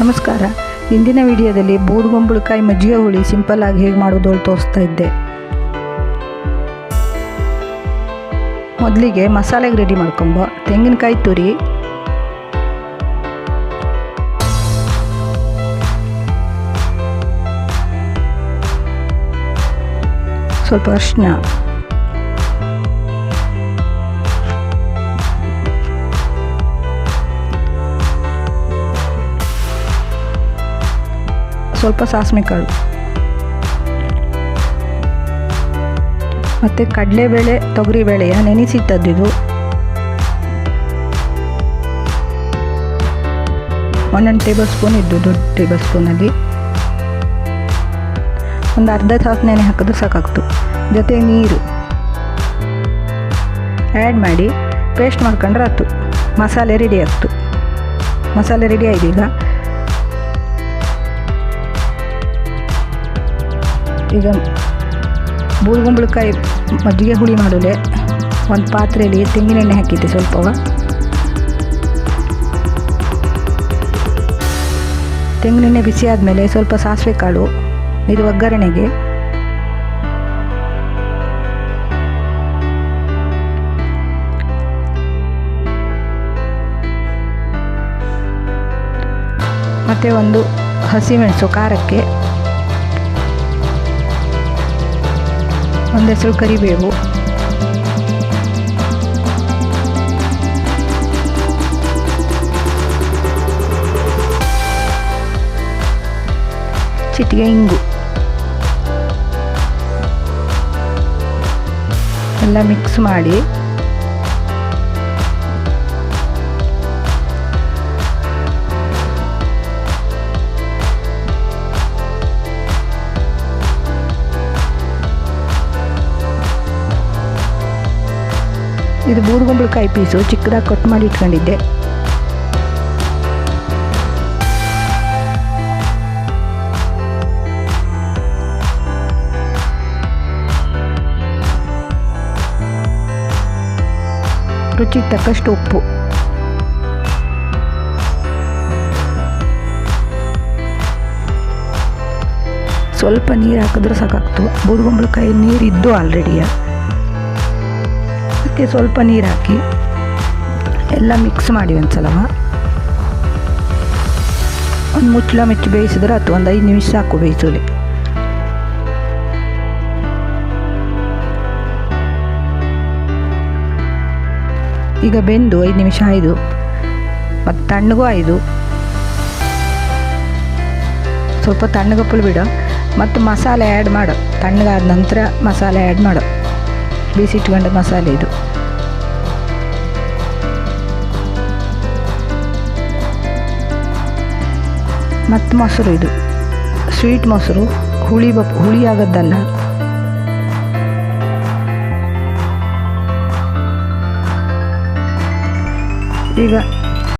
ನಮಸ್ಕಾರ. ಇಂದಿನ ವಿಡಿಯೋದಲ್ಲಿ ಬೂದುಗೊಂಬಳಕಾಯಿ ಮಜ್ಜಿಗೆ ಹುಳಿ ಸಿಂಪಲ್ ಆಗಿ ಹೇಗೆ ಮಾಡೋದು ತೋರಿಸ್ತಾ ಇದ್ದೆ. ಮೊದಲಿಗೆ ಮಸಾಲೆಗೆ ರೆಡಿ ಮಾಡ್ಕೊಂಬ. ತೆಂಗಿನಕಾಯಿ ತುರಿ. ಸ್ವಲ್ಪ ಅರಿಶಿನ ಸ್ವಲ್ಪ ಸಾಸಿವೆ ಕಾಳು. ಮತ್ತು ಕಡಲೆಬೇಳೆ, ತೊಗರಿಬೇಳೆಯ ನೆನೆಸಿ ತೆಗೆದಿದ್ದು ಒಂದೊಂದು ಟೇಬಲ್ ಸ್ಪೂನ್ ಇದ್ದು ದೊಡ್ಡ ಟೇಬಲ್ ಸ್ಪೂನಲ್ಲಿ ಒಂದು ಅರ್ಧ ತಾಸು ನೆನೆ ಹಾಕಿದ್ರೆ ಸಾಕಾಗ್ತು. ಜೊತೆ ನೀರು. ಆ್ಯಡ್ ಮಾಡಿ ಪೇಸ್ಟ್ ಮಾಡ್ಕೊಂಡ್ರೆ ಆಯ್ತು. ಮಸಾಲೆ ರೆಡಿ ಆಗ್ತು. ಮಸಾಲೆ ರೆಡಿ ಆಯ್ತು ಈಗ. ಈಗ ಬೂರುಗುಂಬಳಕಾಯಿ ಮಜ್ಜಿಗೆ ಹುಳಿ ಮಾಡಲೆ. ಒಂದು ಪಾತ್ರೆಯಲ್ಲಿ ತೆಂಗಿನೆಣ್ಣೆ ಹಾಕಿದ್ದೆ ಸ್ವಲ್ಪ ತೆಂಗಿನೆಣ್ಣೆ ಬಿಸಿ ಆದಮೇಲೆ ಸ್ವಲ್ಪ ಸಾಸಿವೆ ಕಾಳು, ಇದು ಒಗ್ಗರಣೆಗೆ. ಮತ್ತು ಒಂದು ಹಸಿಮೆಣಸು, ಖಾರಕ್ಕೆ. ಒಂದು ಹೆಸರು ಕರಿಬೇವು. ಚಿಟಿಗೆ ಇಂಗು. ಎಲ್ಲ ಮಿಕ್ಸ್ ಮಾಡಿ ಇದು ಬೂರುಗುಂಬಳಕಾಯಿ ಪೀಸು ಚಿಕ್ಕದಾಗಿ ಕಟ್ ಮಾಡಿ ಇಟ್ಕೊಂಡಿದ್ದೆ. ರುಚಿಗೆ ತಕ್ಕಷ್ಟು ಉಪ್ಪು. ಸ್ವಲ್ಪ ನೀರು ಹಾಕಿದ್ರೆ ಸಾಕಾಗ್ತು. ಬೂದುಗುಂಬಳಕಾಯಿ ನೀರಿದ್ದು ಆಲ್ರೆಡಿಯ ಅದಕ್ಕೆ ಸ್ವಲ್ಪ ನೀರು ಹಾಕಿ ಎಲ್ಲ ಮಿಕ್ಸ್ ಮಾಡಿ ಒಂದ್ಸಲವ ಒಂದು ಮುಚ್ಚಳ ಮುಚ್ಚಿ ಬೇಯಿಸಿದ್ರೆ ಅಥವಾ ಒಂದು ಐದು ನಿಮಿಷ ಸಾಕು ಬೇಯಿಸೋಲಿ ಈಗ ಬೆಂದು ಐದು ನಿಮಿಷ ಆಯ್ದು, ಮತ್ತು ತಣ್ಣಗೂ ಆಯಿತು ಸ್ವಲ್ಪ ತಣ್ಣಗಪ್ಪಲು ಬಿಡು. ಮತ್ತು ಮಸಾಲೆ ಆ್ಯಡ್ ಮಾಡು. ತಣ್ಣಗಾದ ನಂತರ ಮಸಾಲೆ ಆ್ಯಡ್ ಮಾಡು. ಬೀಸಿಟ್ಕೊಂಡ ಮಸಾಲೆ ಇದು. ಮತ್ತು ಮೊಸರು ಇದು. ಸ್ವೀಟ್ ಮೊಸರು ಹುಳಿ ಬಪ್ ಹುಳಿ ಆಗೋದಲ್ಲ ಈಗ